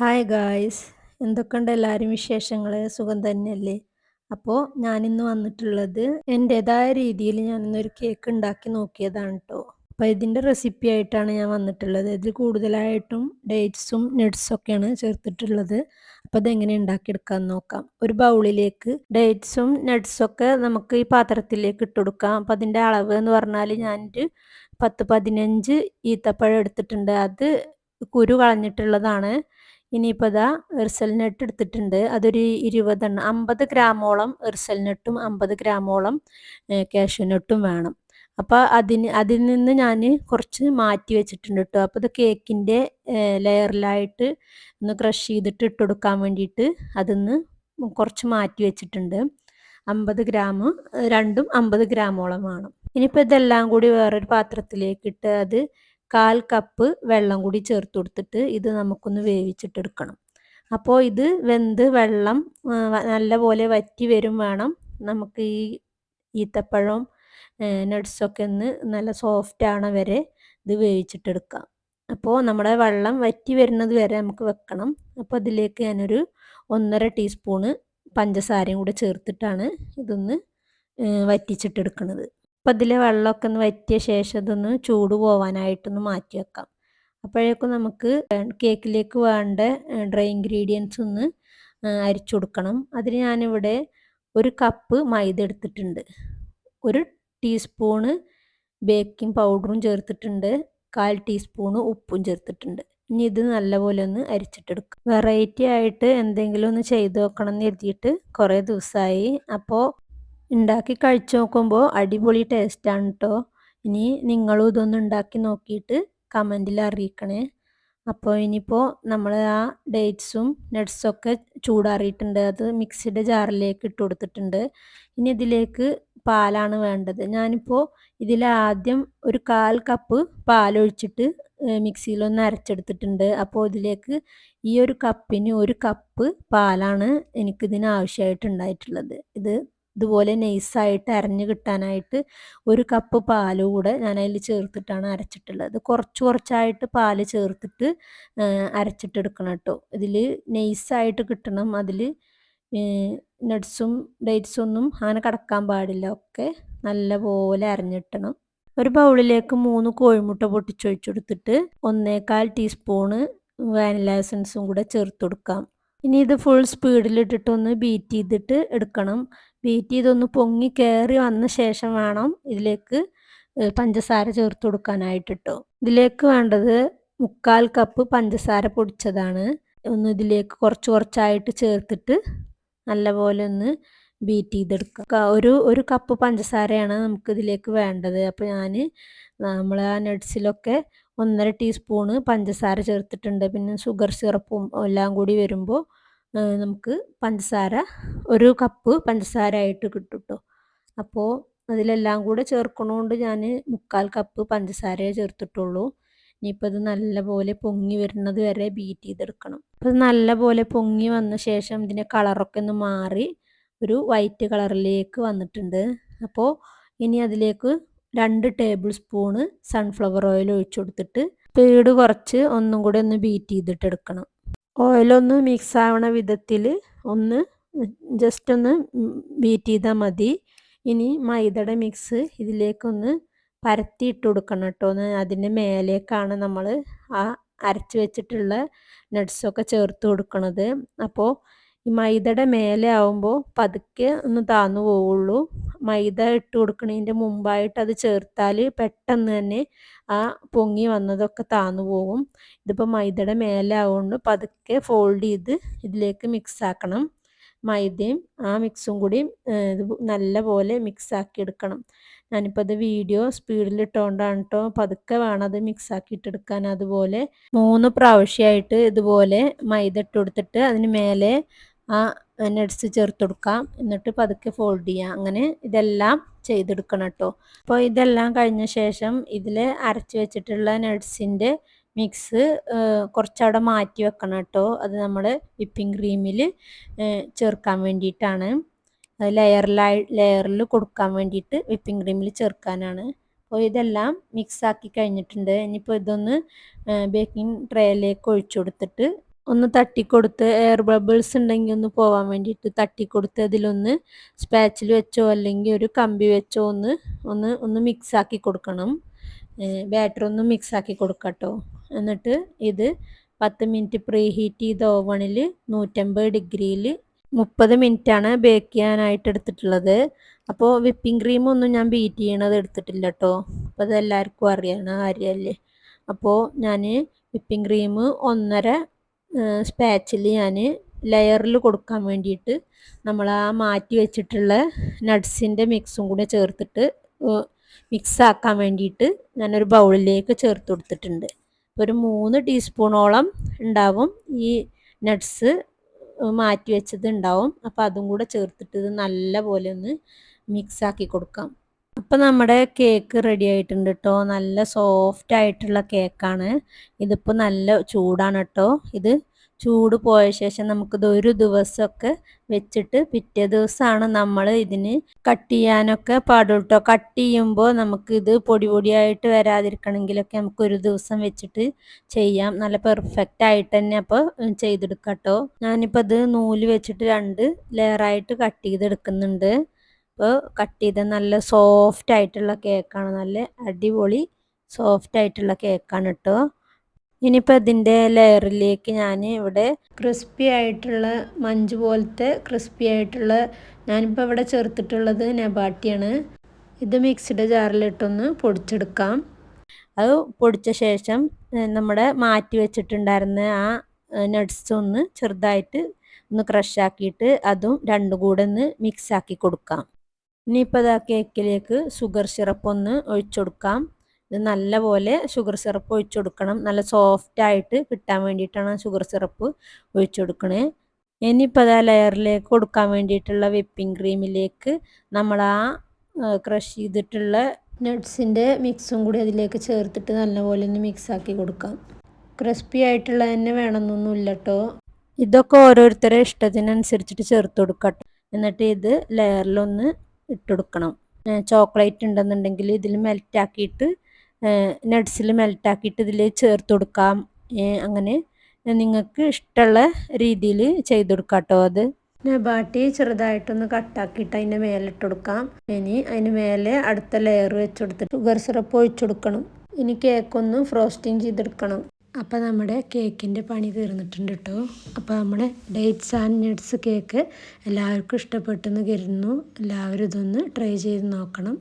Hi guys എന്തൊക്കെയുണ്ട് എല്ലാവരും വിശേഷങ്ങൾ സുഖം തന്നെയല്ലേ? അപ്പോൾ ഞാനിന്ന് വന്നിട്ടുള്ളത് എന്റെതായ രീതിയിൽ ഞാനിന്നൊരു കേക്ക് ഉണ്ടാക്കി നോക്കിയതാണ് കേട്ടോ അപ്പോൾ ഇതിന്റെ റെസിപ്പി ആയിട്ടാണ് ഞാൻ വന്നിട്ടുള്ളത്. ഇതിൽ കൂടുതലായിട്ടും ഡേറ്റ്സും നട്ട്സൊക്കെയാണ് ചേർത്തിട്ടുള്ളത്. അപ്പോൾ അതെങ്ങനെ ഉണ്ടാക്കിയെടുക്കാൻ നോക്കാം. ഒരു ബൗളിലേക്ക് ഡേറ്റ്സും നട്ട്സൊക്കെ നമുക്ക് ഈ പാത്രത്തിലേക്ക് ഇട്ട് കൊടുക്കാം. അപ്പോൾ അതിന്റെ അളവ് എന്ന് പറഞ്ഞാൽ ഞാനൊരു പത്ത് പതിനഞ്ച് ഈത്തപ്പഴം എടുത്തിട്ടുണ്ട്. അത് കുരു കളഞ്ഞിട്ടുള്ളതാണ്. ഇനിയിപ്പോൾ ഇതാ എർസൽ നെട്ട് എടുത്തിട്ടുണ്ട്. അതൊരു ഇരുപതെണ്ണം അമ്പത് ഗ്രാമോളം എർസൽ നെട്ടും അമ്പത് ഗ്രാമോളം കാഷ്യൂ നെട്ടും വേണം. അപ്പോൾ അതിന് അതിൽ നിന്ന് ഞാൻ കുറച്ച് മാറ്റി വെച്ചിട്ടുണ്ട് കേട്ടോ. അപ്പോൾ ഇത് കേക്കിന്റെ ലെയറിലായിട്ട് ഒന്ന് ക്രഷ് ചെയ്തിട്ട് ഇട്ട് കൊടുക്കാൻ വേണ്ടിയിട്ട് അതിന്ന് കുറച്ച് മാറ്റി വെച്ചിട്ടുണ്ട്. അമ്പത് ഗ്രാം രണ്ടും അമ്പത് ഗ്രാമോളം വേണം. ഇനിയിപ്പോൾ ഇതെല്ലാം കൂടി വേറൊരു പാത്രത്തിലേക്ക് ഇട്ട് അത് കാൽ കപ്പ് വെള്ളം കൂടി ചേർത്ത് കൊടുത്തിട്ട് ഇത് നമുക്കൊന്ന് വേവിച്ചിട്ടെടുക്കണം അപ്പോൾ ഇത് വെന്ത് വെള്ളം നല്ലപോലെ വറ്റി വരും വേണം. നമുക്ക് ഈ ഈത്തപ്പഴം നട്ട്സൊക്കെ ഒന്ന് നല്ല സോഫ്റ്റ് ആണ വരെ ഇത് വേവിച്ചിട്ടെടുക്കാം അപ്പോൾ നമ്മുടെ വെള്ളം വറ്റി വരുന്നത് വരെ നമുക്ക് വെക്കണം. അപ്പോൾ അതിലേക്ക് ഞാനൊരു ഒന്നര ടീസ്പൂണ് പഞ്ചസാരയും കൂടെ ചേർത്തിട്ടാണ് ഇതൊന്ന് വറ്റിച്ചിട്ടെടുക്കുന്നത് അപ്പോൾ അതിൽ വെള്ളമൊക്കെ ഒന്ന് വറ്റിയ ശേഷം ഇതൊന്ന് ചൂട് പോവാനായിട്ടൊന്ന് മാറ്റി വെക്കാം. അപ്പോഴേക്കും നമുക്ക് കേക്കിലേക്ക് വേണ്ട ഡ്രൈ ഇൻഗ്രീഡിയൻസ് ഒന്ന് അരിച്ചു കൊടുക്കണം. അതിന് ഞാനിവിടെ ഒരു കപ്പ് മൈദ എടുത്തിട്ടുണ്ട്. ഒരു ടീസ്പൂണ് ബേക്കിംഗ് പൗഡറും ചേർത്തിട്ടുണ്ട്. കാൽ ടീസ്പൂണ് ഉപ്പും ചേർത്തിട്ടുണ്ട്. ഇനി ഇത് നല്ലപോലെ ഒന്ന് അരിച്ചിട്ടെടുക്കും. വെറൈറ്റി ആയിട്ട് എന്തെങ്കിലും ഒന്ന് ചെയ്ത് നോക്കണം എന്ന് കരുതിയിട്ട് കുറേ ദിവസമായി. അപ്പോൾ ഉണ്ടാക്കി കഴിച്ചു നോക്കുമ്പോൾ അടിപൊളി ടേസ്റ്റാണ് കേട്ടോ ഇനി നിങ്ങളും ഇതൊന്ന് ഉണ്ടാക്കി നോക്കിയിട്ട് കമന്റിൽ അറിയിക്കണേ. അപ്പോൾ ഇനിയിപ്പോൾ നമ്മൾ ആ ഡേറ്റ്സും നട്ട്സൊക്കെ ചൂടാറിയിട്ടുണ്ട്. അത് മിക്സിയുടെ ജാറിലേക്ക് ഇട്ട് കൊടുത്തിട്ടുണ്ട്. ഇനി ഇതിലേക്ക് പാലാണ് വേണ്ടത്. ഞാനിപ്പോൾ ഇതിൽ ആദ്യം ഒരു കാൽ കപ്പ് പാലൊഴിച്ചിട്ട് മിക്സിയിലൊന്ന് അരച്ചെടുത്തിട്ടുണ്ട്. അപ്പോൾ ഇതിലേക്ക് ഈ ഒരു കപ്പിന് ഒരു കപ്പ് പാലാണ് എനിക്കിതിന് ആവശ്യമായിട്ടുണ്ടായിട്ടുള്ളത് ഇത് ഇതുപോലെ നൈസായിട്ട് അരഞ്ഞു കിട്ടാനായിട്ട് ഒരു കപ്പ് പാൽ കൂടെ ഞാൻ അതിൽ ചേർത്തിട്ടാണ് അരച്ചിട്ടുള്ളത്. കുറച്ച് കുറച്ചായിട്ട് പാൽ ചേർത്തിട്ട് അരച്ചിട്ടെടുക്കണം കേട്ടോ. ഇതിൽ നൈസായിട്ട് കിട്ടണം. അതിൽ നട്ട്സും ഡേറ്റ്സും ഒന്നും അങ്ങനെ കടക്കാൻ പാടില്ല. ഒക്കെ നല്ലപോലെ അരഞ്ഞിട്ടണം. ഒരു ബൗളിലേക്ക് മൂന്ന് കോഴിമുട്ട പൊട്ടിച്ചൊഴിച്ചെടുത്തിട്ട് ഒന്നേകാൽ ടീസ്പൂണ് വാനില എസൻസും കൂടെ ചേർത്ത് കൊടുക്കാം. ഇനി ഇത് ഫുൾ സ്പീഡിലിട്ടിട്ടൊന്ന് ബീറ്റ് ചെയ്തിട്ട് എടുക്കണം. ബീറ്റ് ചെയ്തൊന്ന് പൊങ്ങി കയറി വന്ന ശേഷം വേണം ഇതിലേക്ക് പഞ്ചസാര ചേർത്ത് കൊടുക്കാനായിട്ട് കേട്ടോ ഇതിലേക്ക് വേണ്ടത് മുക്കാൽ കപ്പ് പഞ്ചസാര പൊടിച്ചതാണ്. ഒന്ന് ഇതിലേക്ക് കുറച്ച് കുറച്ചായിട്ട് ചേർത്തിട്ട് നല്ലപോലെ ഒന്ന് ബീറ്റ് ചെയ്തെടുക്കുക ഒരു ഒരു കപ്പ് പഞ്ചസാരയാണ് നമുക്ക് ഇതിലേക്ക് വേണ്ടത്. അപ്പോൾ ഞാൻ നമ്മൾ ആ നട്ട്സിലൊക്കെ ഒന്നര ടീസ്പൂണ് പഞ്ചസാര ചേർത്തിട്ടുണ്ട്. പിന്നെ ഷുഗർ സിറപ്പും എല്ലാം കൂടി വരുമ്പോൾ നമുക്ക് പഞ്ചസാര ഒരു കപ്പ് പഞ്ചസാര ആയിട്ട് കിട്ടും കേട്ടോ അപ്പോൾ അതിലെല്ലാം കൂടെ ചേർക്കണോണ്ട് ഞാൻ മുക്കാൽ കപ്പ് പഞ്ചസാരയെ ചേർത്തിട്ടുള്ളൂ. ഇനിയിപ്പോൾ ഇത് നല്ലപോലെ പൊങ്ങി വരുന്നത് വരെ ബീറ്റ് ചെയ്തെടുക്കണം. അപ്പോൾ ഇത് നല്ലപോലെ പൊങ്ങി വന്ന ശേഷം ഇതിന്റെ കളറൊക്കെ ഒന്ന് മാറി ഒരു വൈറ്റ് കളറിലേക്ക് വന്നിട്ടുണ്ട്. അപ്പോൾ ഇനി അതിലേക്ക് രണ്ട് ടേബിൾ സ്പൂണ് സൺഫ്ലവർ ഓയിൽ ഒഴിച്ചു കൊടുത്തിട്ട് പേട് കുറച്ച് ഒന്നും കൂടെ ഒന്ന് ബീറ്റ് ചെയ്തിട്ട് എടുക്കണം ഓയിലൊന്ന് മിക്സ് ആവണ വിധത്തിൽ ഒന്ന് ജസ്റ്റ് ഒന്ന് ബീറ്റ് ചെയ്താൽ മതി. ഇനി മൈദയുടെ മിക്സ് ഇതിലേക്കൊന്ന് പരത്തി ഇട്ട് കൊടുക്കണം കേട്ടോ ഒന്ന് അതിന്റെ മേലേക്കാണ് നമ്മൾ ആ അരച്ച് വെച്ചിട്ടുള്ള നട്ട്സൊക്കെ ചേർത്ത് കൊടുക്കണത്. അപ്പോൾ ഈ മൈദയുടെ മേലെ ആവുമ്പോൾ പതുക്കെ ഒന്ന് താന്നു പോവുള്ളൂ. മൈദ ഇട്ട് കൊടുക്കുന്നതിന്റെ മുമ്പായിട്ട് അത് ചേർത്താൽ പെട്ടെന്ന് തന്നെ ആ പൊങ്ങി വന്നതൊക്കെ താന്നു പോകും ഇതിപ്പോൾ മൈദയുടെ മേലെ ആവുകൊണ്ട് പതുക്കെ ഫോൾഡ് ചെയ്ത് ഇതിലേക്ക് മിക്സ് ആക്കണം. മൈദയും ആ മിക്സും കൂടി ഇത് നല്ല പോലെ എടുക്കണം. ഞാനിപ്പോൾ അത് വീഡിയോ സ്പീഡിൽ ഇട്ടുകൊണ്ടാണ് കേട്ടോ പതുക്കെ വേണം അത് മിക്സ് ആക്കിയിട്ടെടുക്കാൻ അതുപോലെ മൂന്ന് പ്രാവശ്യമായിട്ട് ഇതുപോലെ മൈദ ഇട്ട് കൊടുത്തിട്ട് അതിന് മേലെ ആ നെഡ്സ് ചേർത്ത് കൊടുക്കാം. എന്നിട്ട് പതുക്കെ ഫോൾഡ് ചെയ്യാം. അങ്ങനെ ഇതെല്ലാം ചെയ്തെടുക്കണം കേട്ടോ അപ്പോൾ ഇതെല്ലാം കഴിഞ്ഞ ശേഷം ഇതിൽ അരച്ച് വെച്ചിട്ടുള്ള നെഡ്സിന്റെ മിക്സ് കുറച്ചവിടെ മാറ്റി വെക്കണം കേട്ടോ അത് നമ്മൾ വിപ്പിംഗ് ക്രീമിൽ ചേർക്കാൻ വേണ്ടിയിട്ടാണ്. ലെയറിലായി ലെയറിൽ കൊടുക്കാൻ വേണ്ടിയിട്ട് വിപ്പിംഗ് ക്രീമിൽ ചേർക്കാനാണ്. അപ്പോൾ ഇതെല്ലാം മിക്സ് ആക്കി കഴിഞ്ഞിട്ടുണ്ട്. ഇനിയിപ്പോൾ ഇതൊന്ന് ബേക്കിംഗ് ട്രേയിലേക്ക് ഒഴിച്ചു കൊടുത്തിട്ട് ഒന്ന് തട്ടിക്കൊടുത്ത് എയർ ബബിൾസ് ഉണ്ടെങ്കിൽ ഒന്ന് പോവാൻ വേണ്ടിയിട്ട് തട്ടിക്കൊടുത്ത് അതിലൊന്ന് സ്പാച്ചിൽ വെച്ചോ അല്ലെങ്കിൽ ഒരു കമ്പി വെച്ചോ ഒന്ന് ഒന്ന് ഒന്ന് മിക്സാക്കി കൊടുക്കണം. ബാറ്റർ ഒന്ന് മിക്സാക്കി കൊടുക്കട്ടോ. എന്നിട്ട് ഇത് പത്ത് മിനിറ്റ് പ്രീ ഹീറ്റ് ചെയ്ത ഓവണിൽ നൂറ്റമ്പത് ഡിഗ്രിയിൽ മുപ്പത് മിനിറ്റാണ് ബേക്ക് ചെയ്യാനായിട്ട് എടുത്തിട്ടുള്ളത്. അപ്പോൾ വിപ്പിംഗ് ക്രീമൊന്നും ഞാൻ ബീറ്റ് ചെയ്യണത് എടുത്തിട്ടില്ല കേട്ടോ അപ്പോൾ അത് എല്ലാവർക്കും അറിയാവുന്ന കാര്യമല്ലേ അപ്പോൾ ഞാൻ വിപ്പിംഗ് ക്രീം ഒന്നര സ്പാച്ചിൽ ഞാൻ ലെയറിൽ കൊടുക്കാൻ വേണ്ടിയിട്ട് നമ്മൾ ആ മാറ്റി വെച്ചിട്ടുള്ള നട്ട്സിന്റെ മിക്സും കൂടെ ചേർത്തിട്ട് മിക്സ് ആക്കാൻ വേണ്ടിയിട്ട് ഞാനൊരു ബൗളിലേക്ക് ചേർത്ത് കൊടുത്തിട്ടുണ്ട്. ഒരു മൂന്ന് ടീസ്പൂണോളം ഉണ്ടാവും ഈ നട്ട്സ് മാറ്റി വെച്ചത് ഉണ്ടാവും. അപ്പോൾ അതും കൂടെ ചേർത്തിട്ട് ഇത് നല്ല പോലെ ഒന്ന് മിക്സാക്കി കൊടുക്കാം. അപ്പം നമ്മുടെ കേക്ക് റെഡി ആയിട്ടുണ്ട് കേട്ടോ നല്ല സോഫ്റ്റ് ആയിട്ടുള്ള കേക്കാണ്. ഇതിപ്പോൾ നല്ല ചൂടാണ് കേട്ടോ ഇത് ചൂട് പോയ ശേഷം നമുക്കിത് ഒരു ദിവസമൊക്കെ വെച്ചിട്ട് പിറ്റേ ദിവസമാണ് നമ്മൾ ഇതിന് കട്ട് ചെയ്യാനൊക്കെ പാടുള്ളൂ കേട്ടോ കട്ട് ചെയ്യുമ്പോൾ നമുക്കിത് പൊടി പൊടിയായിട്ട് വരാതിരിക്കണമെങ്കിലൊക്കെ നമുക്ക് ഒരു ദിവസം വെച്ചിട്ട് ചെയ്യാം. നല്ല പെർഫെക്റ്റ് ആയിട്ട് തന്നെ അപ്പോൾ ചെയ്തെടുക്കാം കേട്ടോ ഞാനിപ്പോൾ ഇത് നൂൽ വെച്ചിട്ട് രണ്ട് ലെയറായിട്ട് കട്ട് ചെയ്തെടുക്കുന്നുണ്ട്. അപ്പോൾ കട്ട് ചെയ്ത നല്ല സോഫ്റ്റ് ആയിട്ടുള്ള കേക്കാണ് നല്ല അടിപൊളി സോഫ്റ്റ് ആയിട്ടുള്ള കേക്കാണ് കേട്ടോ ഇനിയിപ്പോൾ ഇതിന്റെ ലെയറിലേക്ക് ഞാൻ ഇവിടെ ക്രിസ്പി ആയിട്ടുള്ള മഞ്ച് പോലത്തെ ക്രിസ്പി ആയിട്ടുള്ള ഞാനിപ്പോൾ ഇവിടെ ചേർത്തിട്ടുള്ളത് നബാട്ടിയാണ് ഇത് മിക്സിയുടെ ജാറിലിട്ടൊന്ന് പൊടിച്ചെടുക്കാം. അത് പൊടിച്ച ശേഷം നമ്മുടെ മാറ്റി വെച്ചിട്ടുണ്ടായിരുന്ന ആ നട്ട്സ് ഒന്ന് ചെറുതായിട്ട് ഒന്ന് ക്രഷ് ആക്കിയിട്ട് അതും രണ്ടും കൂടെ ഒന്ന് മിക്സ് ആക്കി കൊടുക്കാം. ഇനിയിപ്പോൾ ആ കേക്കിലേക്ക് ഷുഗർ സിറപ്പ് ഒന്ന് ഒഴിച്ചു കൊടുക്കാം. ഇത് നല്ലപോലെ ഷുഗർ സിറപ്പ് ഒഴിച്ചു കൊടുക്കണം. നല്ല സോഫ്റ്റ് ആയിട്ട് കിട്ടാൻ വേണ്ടിയിട്ടാണ് ഷുഗർ സിറപ്പ് ഒഴിച്ചു കൊടുക്കണേ. ഇനിയിപ്പോൾ ആ ലെയറിലേക്ക് കൊടുക്കാൻ വേണ്ടിയിട്ടുള്ള വിപ്പിംഗ് ക്രീമിലേക്ക് നമ്മൾ ആ ക്രഷ് ചെയ്തിട്ടുള്ള നട്ട്സിന്റെ മിക്സും കൂടി അതിലേക്ക് ചേർത്തിട്ട് നല്ലപോലെ ഒന്ന് മിക്സാക്കി കൊടുക്കാം. ക്രിസ്പി ആയിട്ടുള്ള തന്നെ വേണമെന്നൊന്നുമില്ല കേട്ടോ ഇതൊക്കെ ഓരോരുത്തരെ ഇഷ്ടത്തിനനുസരിച്ചിട്ട് ചേർത്ത് കൊടുക്കട്ടെ. എന്നിട്ട് ഇത് ലെയറിലൊന്ന് ഇട്ടുകൊടുക്കണം ചോക്ലേറ്റ് ഉണ്ടെന്നുണ്ടെങ്കിൽ ഇതിൽ മെൽറ്റാക്കിയിട്ട് നട്ട്സിൽ മെൽറ്റാക്കിയിട്ട് ഇതിൽ ചേർത്ത് കൊടുക്കാം അങ്ങനെ നിങ്ങൾക്ക് ഇഷ്ടമുള്ള രീതിയിൽ ചെയ്ത് കൊടുക്കാം കേട്ടോ അത് നബാട്ടി ചെറുതായിട്ടൊന്ന് കട്ടാക്കിയിട്ട് അതിന്റെ മേലെ ഇട്ട് കൊടുക്കാം ഇനി അതിന് മേലെ അടുത്ത ലെയർ വെച്ച് കൊടുത്തിട്ട് ഷുഗർ സിറപ്പ് ഒഴിച്ചു കൊടുക്കണം ഇനി കേക്കൊന്ന് ഫ്രോസ്റ്റിംഗ് ചെയ്തെടുക്കണം. അപ്പോൾ നമ്മുടെ കേക്കിന്റെ പണി തീർന്നിട്ടുണ്ട് കേട്ടോ അപ്പോൾ നമ്മുടെ ഡേറ്റ്സ് ആൻഡ് നട്ട്സ് കേക്ക് എല്ലാവർക്കും ഇഷ്ടപ്പെട്ടെന്ന് കരുതുന്നു. എല്ലാവരും ഇതൊന്ന് ട്രൈ ചെയ്ത് നോക്കണം.